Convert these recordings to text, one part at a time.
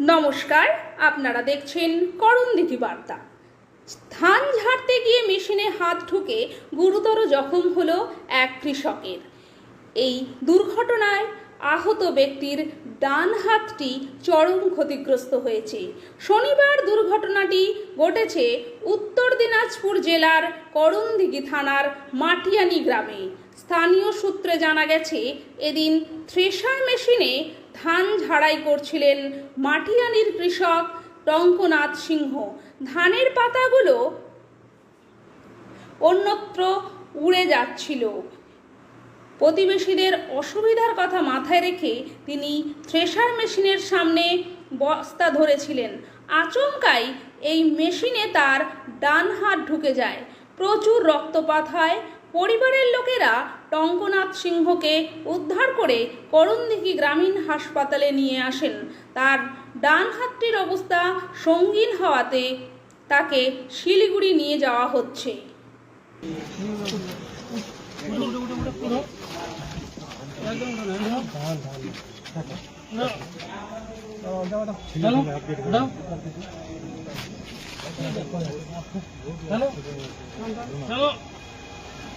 নমস্কার, আপনারা দেখছেন করণদিঘি বার্তা। ধান ঝাড়তে গিয়ে মেশিনে হাত ঢুকে গুরুতর জখম হলো এক কৃষকের। এই দুর্ঘটনায় আহত ব্যক্তির ডান হাতটি চরম ক্ষতিগ্রস্ত হয়েছে। শনিবার দুর্ঘটনাটি ঘটেছে উত্তর দিনাজপুর জেলার করণদিঘি থানার মাটিয়ানি গ্রামে। স্থানীয় সূত্রে জানা গেছে, এদিন থ্রেশার মেশিনে ধান ঝাড়াই করছিলেন মাটিয়ানির কৃষক টঙ্কনাথ সিংহ। ধানের পাতাগুলো অন্যত্র উড়ে যাচ্ছিল। প্রতিবেশীদের অসুবিধার কথা মাথায় রেখে তিনি থ্রেশার মেশিনের সামনে বস্তা ধরেছিলেন। আচমকাই এই মেশিনে তার ডান হাত ঢুকে যায়। প্রচুর রক্তপাত হয় পরিবারের লোকেরা টঙ্কনাথ সিংহকে উদ্ধার করে করণদিঘি গ্রামীণ হাসপাতালে নিয়ে আসেন। তার ডান হাতটির অবস্থা সঙ্গীন হওয়াতে তাকে শিলিগুড়ি নিয়ে যাওয়া হচ্ছে। হ্যালো? দাও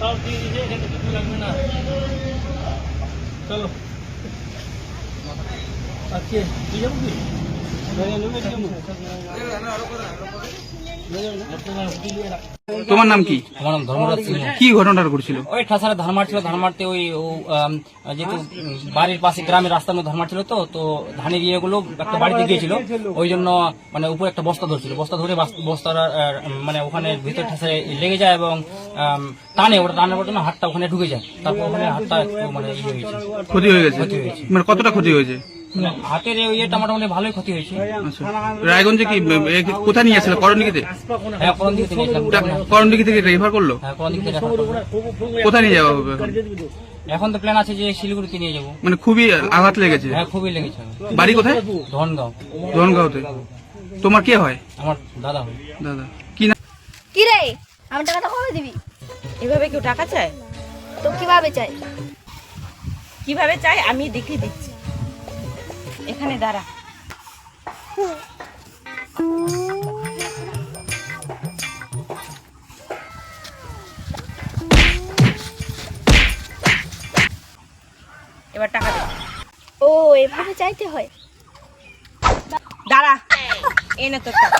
তাও দিয়ে দিছে এখানে কিছু লাগবে না চলো আজকে কি যাব কি তোমার নাম কি? আমার নাম ধর্মরাজ সিংহ। কি ঘটনাটা ঘটছিল? ওই ঠাসারে ধান মারছিল ধান মারতে ওই যেহেতু বাড়ির পাশে গ্রামের রাস্তার মধ্যে ধান মারছিল তো তো ধানের ইয়েগুলো একটা বাড়িতে গিয়েছিল। ওই জন্য মানে উপরে একটা বস্তা ধরছিল। বস্তা ধরে বাস- বস্তাটা আহ, মানে ওখানে ভিতর ঠাসারে লেগে যায় এবং টানে ওটা টানার জন্য হাতটা ওখানে ঢুকে যায়। তারপর ওখানে হাতটা মানে ইয়ে হয়েছে ক্ষতি হয়ে গেছে? ক্ষতি হয়েছে। মানে কতটা ক্ষতি হয়েছে? হাতের এই ইয়েটা মোটামুটি ভালোই ক্ষতি হয়েছে। রায়গঞ্জে কি এ কি কোথায় নিয়ে আসছিল? করণদিঘিতে? হ্যাঁ কোন দিকে থেকে রেফার করল? হ্যাঁ কোন দিক থেকে refer করব? কোথায় নিয়ে যাওয়া হবে এখন? এখন তো প্ল্যান আছে যে শিলিগুড়িতে নিয়ে যাব। মানে খুবই আঘাত লেগেছে? হ্যাঁ খুবই লেগেছে। বাড়ি কোথায়? ধনগাঁও। ধনগাঁওতে। তোমার কে হয়? আমার দাদা হয়। দাদা। কি না কি রে? আমার টাকাটা কবে দিবি? এভাবে কেউ টাকা চায়? তো কীভাবে চাই কীভাবে চাই আমি দেখিয়ে দিচ্ছি। এখানে দাঁড়া। এবার টাকা দে। ও এভাবে চাইতে হয়? দাঁড়া এনে তোর টাকা